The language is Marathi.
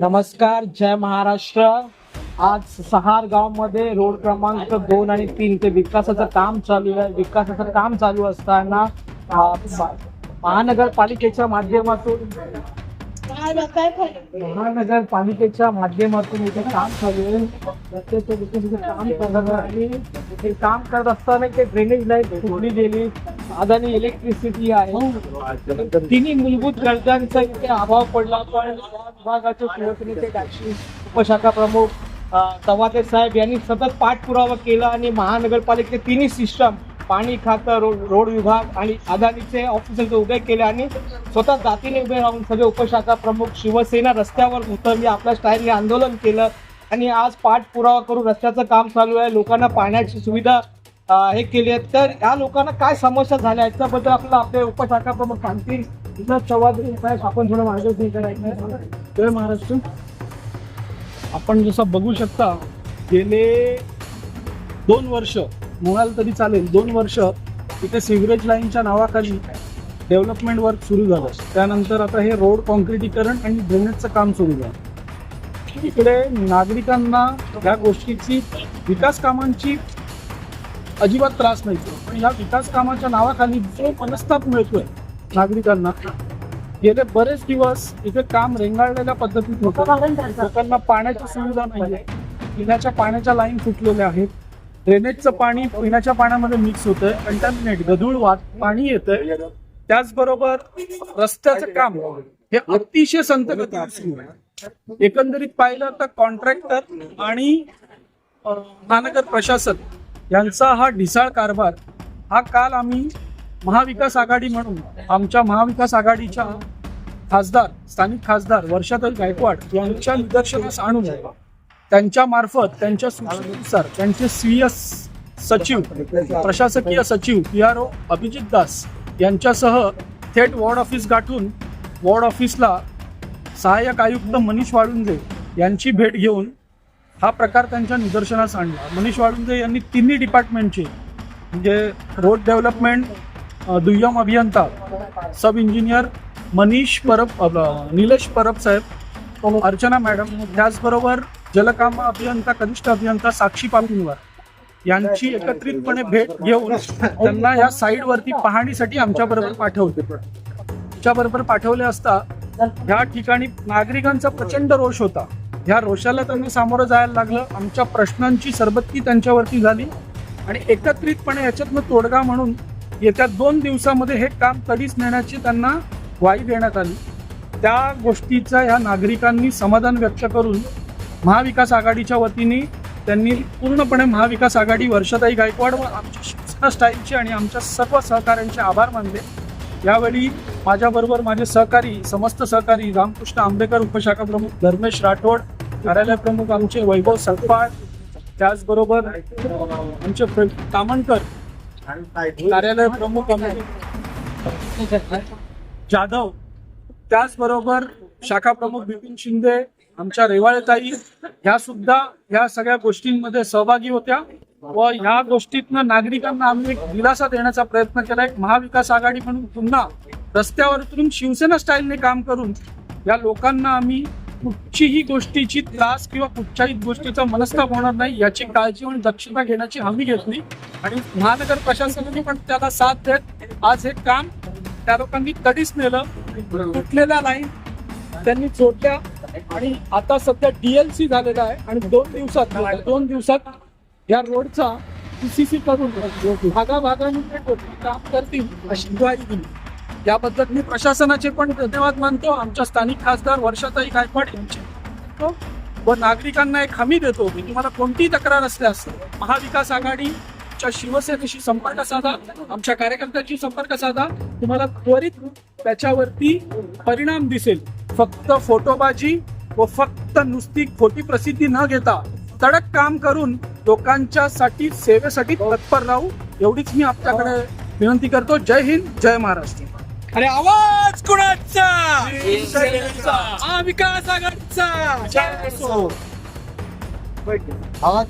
नमस्कार जय महाराष्ट्र. आज सहार गावमध्ये रोड क्रमांक दोन आणि तीन ते विकासाचं काम चालू आहे. विकासाचं काम चालू असताना महानगरपालिकेच्या माध्यमातून महानगरपालिकेच्या माध्यमातून इथे काम चालू आहे. काम करत आणि हे काम करत असताना ते ड्रेनेज लाईन थोडी गेली. अदानी इलेक्ट्रिसिटी आहे. तिन्ही मूलभूत गरजांचा इथे अभाव पडला पण विभागाचे शिवसेनेचे उपशाखा प्रमुख तवाते साहेब यांनी सतत पाठपुरावा केला आणि महानगरपालिकेचे तिन्ही सिस्टम पाणी खातं रोड रोड विभाग आणि अदानीचे ऑफिसर उभे केले आणि स्वतः जातीने उभे राहून सगळे उपशाखा प्रमुख शिवसेना रस्त्यावर उतरली आपल्या स्टाईलने आंदोलन केलं आणि आज पाठपुरावा करून रस्त्याचं काम चालू आहे. लोकांना पाण्याची सुविधा हे केली आहे तर या लोकांना काय समस्या झाल्या? याच्याबद्दल आपल्याला आपले उपशाखा प्रमुख सांगतील. इथं आपण थोडं मार्गदर्शन करायचं जय महाराष्ट्र. आपण जसं बघू शकता गेले दोन वर्ष म्हणाल तरी चालेल. दोन वर्ष इथे सिवरेज लाईनच्या नावाखाली डेव्हलपमेंट वर्क सुरू झालं. त्यानंतर आता हे रोड कॉन्क्रिटीकरण आणि ड्रेनेजचं काम सुरू झालं. इकडे नागरिकांना या गोष्टीची विकास कामांची अजिबात त्रास नाही पण या विकास कामाच्या नावाखाली जो मनस्ताप मिळतोय नागरिकांना गेले बरेच दिवस इथे काम रेंगाळलेल्या पद्धतीत होतं. लोकांना पाण्याची सुविधा नाही पिण्याच्या पाण्याच्या लाईन फुटलेल्या आहेत. ड्रेनेजचं पाणी पिण्याच्या पाण्यामध्ये मिक्स होतंय कंटॅमिनेट गढूळ वाट पाणी येतंय. त्याचबरोबर रस्त्याचं काम हे अतिशय संत सुरू आहे. एकंदरीत पाहिलं तर कॉन्ट्रॅक्टर आणि महानगर प्रशासन यांचा हा ढिसाळ कारभार हा काल आम्ही महाविकास आघाडी म्हणून आमच्या महाविकास आघाडीच्या खासदार स्थानिक खासदार वर्षाताई गायकवाड यांच्या निदर्शनास आणून त्यांच्यामार्फत त्यांच्या सूचनेनुसार त्यांचे स्वीय सचिव प्रशासकीय सचिव P R O Abhijit Das यांच्यासह थेट वॉर्ड ऑफिस गाठून वॉर्ड ऑफिसला सहाय्यक आयुक्त मनीष वाळुंजे यांची भेट घेऊन हा प्रकार त्यांच्या निदर्शनास आणला. मनीष वाळुंजे यांनी तिन्ही डिपार्टमेंटचे म्हणजे रोड डेव्हलपमेंट दुय्यम अभियंता सब इंजिनियर मनीष परब निलेश परब साहेब अर्चना मॅडम त्याचबरोबर जलकाम अभियंता कनिष्ठ अभियंता साक्षी पालकुंवर यांची एकत्रितपणे भेट घेऊन त्यांना या साईडवरती पाहणीसाठी आमच्याबरोबर आमच्या आमच्याबरोबर पाठवले असता ह्या ठिकाणी नागरिकांचा प्रचंड रोष होता. ह्या रोषाला त्यांना सामोरं जायला लागलं. आमच्या प्रश्नांची सरबत्ती त्यांच्यावरती झाली आणि एकत्रितपणे याच्यातनं तोडगा म्हणून येत्या दोन दिवसामध्ये हे काम तडीस नेण्याची त्यांना ग्वाही देण्यात आली. त्या गोष्टीचा ह्या नागरिकांनी समाधान व्यक्त करून महाविकास आघाडीच्या वतीने त्यांनी पूर्णपणे महाविकास आघाडी वर्षाताई गायकवाड व आमच्या शिवसेना स्टाईलचे आणि आमच्या सर्व सहकाऱ्यांचे आभार मानले. यावेळी माझ्याबरोबर माझे सहकारी समस्त सहकारी रामकृष्ण आंबेकर उपशाखा प्रमुख धर्मेश राठोड कार्यालय प्रमुख आमचे वैभव सकपाळ त्याचबरोबर आमचे कामणकर कार्यालय प्रमुख जाधव त्याचबरोबर शाखा प्रमुख बिपिन शिंदे आमच्या रेवाळेताई ह्या सुद्धा ह्या सगळ्या गोष्टींमध्ये सहभागी होत्या व ह्या गोष्टीतनं नागरिकांना आम्ही एक दिलासा देण्याचा प्रयत्न केला. एक महाविकास आघाडी म्हणून पुन्हा रस्त्यावर उतरून शिवसेना स्टाईलने काम करून या लोकांना आम्ही कुठचीही गोष्टीची त्रास किंवा कुठच्याही गोष्टीचा मनस्ताप होणार नाही याची काळजी आणि दक्षता घेण्याची हमी घेतली आणि महानगर प्रशासनाने पण त्याला साथ देत आज हे काम त्या लोकांनी कधीच नेलं तुटलेल्या लाईन त्यांनी जोडल्या आणि आता सध्या डीएलसी झालेला आहे आणि दोन दिवसात दोन दिवसात या रोडचा पीसीसी करून भागाभागाने काम करतील अशी ग्वाही दिली. याबद्दल मी प्रशासनाचे पण धन्यवाद मानतो. आमच्या स्थानिक खासदार वर्षाताई गायकवाड यांचे. व नागरिकांना एक हमी देतो. की तुम्हाला कोणतीही तक्रार असल्यास महाविकास आघाडीच्या शिवसेनेशी संपर्क साधा आमच्या कार्यकर्त्यांशी संपर्क साधा तुम्हाला त्वरित त्याच्यावरती परिणाम दिसेल. फक्त फोटोबाजी व फक्त नुसती खोटी प्रसिद्धी न घेता तडक काम करून लोकांच्या साठी सेवेसाठी तत्पर राहू एवढीच मी आपल्याकडे विनंती करतो. जय हिंद जय महाराष्ट्र. अरे आवाज कुणाचा? महाविकास आघाडीचा. जय असो. आवाज?